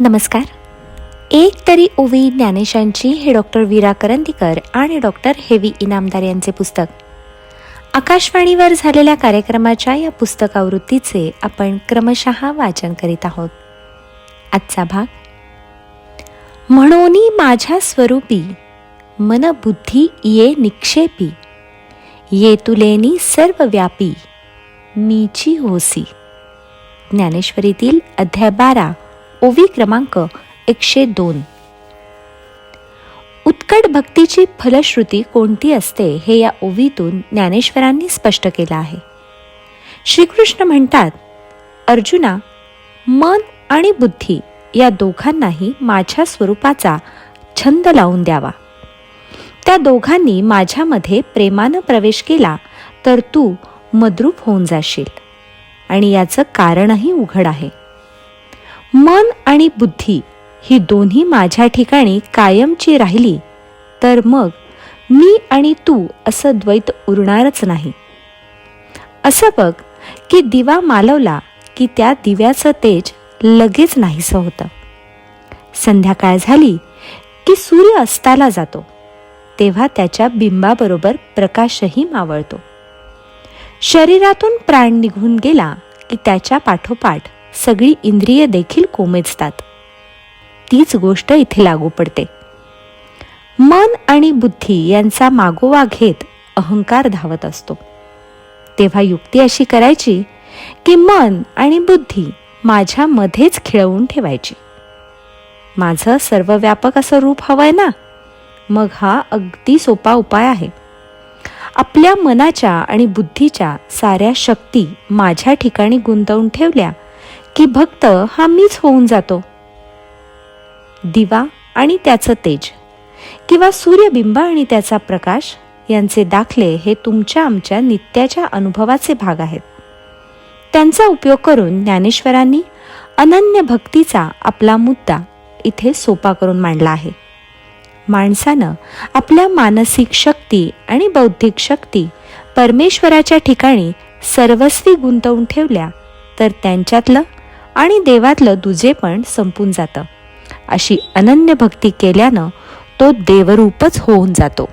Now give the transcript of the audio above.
नमस्कार. एक तरी ओवी ज्ञानेशांची हे डॉक्टर वीरा करंदीकर आणि डॉक्टर हेवी इनामदार यांचे पुस्तक. आकाशवाणीवर झालेल्या कार्यक्रमाच्या या पुस्तकावृत्तीचे आपण क्रमशः वाचन करीत आहोत. आजचा भाग म्हणोनी माझ्या स्वरूपी मन बुद्धी ये निक्षेपी ये तुलेनी सर्व व्यापी मीची होसी. ज्ञानेश्वरीतील अध्याय बारा ओवी क्रमांक एकशे दोन. उत्कट भक्तीची फलश्रुती कोणती असते हे या ओवीतून ज्ञानेश्वरांनी स्पष्ट केलं आहे. श्रीकृष्ण म्हणतात अर्जुना मन आणि बुद्धी या दोघांनाही माझ्या स्वरूपाचा छंद लावून द्यावा. त्या दोघांनी माझ्यामध्ये प्रेमानं प्रवेश केला तर तू मद्रूप होऊन जाशील आणि याचं कारणही उघड आहे. मन आणि बुद्धी ही दोन्ही माझ्या ठिकाणी कायमची राहिली तर मग मी आणि तू असं द्वैत उरणारच नाही. असं बघ की दिवा मालवला की त्या दिव्याचं तेज लगेच नाहीसं होतं. संध्याकाळ झाली की सूर्य अस्ताला जातो तेव्हा त्याच्या बिंबाबरोबर प्रकाशही मावळतो. शरीरातून प्राण निघून गेला की त्याच्या पाठोपाठ सगळी इंद्रिय देखील कोमेजतात. तीच गोष्ट इथे लागू पडते. मन आणि बुद्धी यांचा मागोवा घेत अहंकार धावत असतो. तेव्हा युक्ती अशी करायची की मन आणि बुद्धी माझ्या मध्येच खिळवून ठेवायची. माझं सर्वव्यापक असं रूप हवंय ना? मग हा अगदी सोपा उपाय आहे. आपल्या मनाच्या आणि बुद्धीच्या साऱ्या शक्ती माझ्या ठिकाणी गुंतवून ठेवल्या की भक्त हा मीच होऊन जातो. दिवा आणि त्याचं तेज किंवा सूर्यबिंब आणि त्याचा प्रकाश यांचे दाखले हे तुमच्या आमच्या नित्याच्या अनुभवाचे भाग आहेत. त्यांचा उपयोग करून ज्ञानेश्वरांनी अनन्य भक्तीचा आपला मुद्दा इथे सोपा करून मांडला आहे. माणसानं आपल्या मानसिक शक्ती आणि बौद्धिक शक्ती परमेश्वराच्या ठिकाणी सर्वस्वी गुंतवून ठेवल्या तर त्यांच्यातलं आणि देवातलं दुजेपण संपून जातं. अशी अनन्य भक्ती केल्यानं तो देवरूपच होऊन जातो.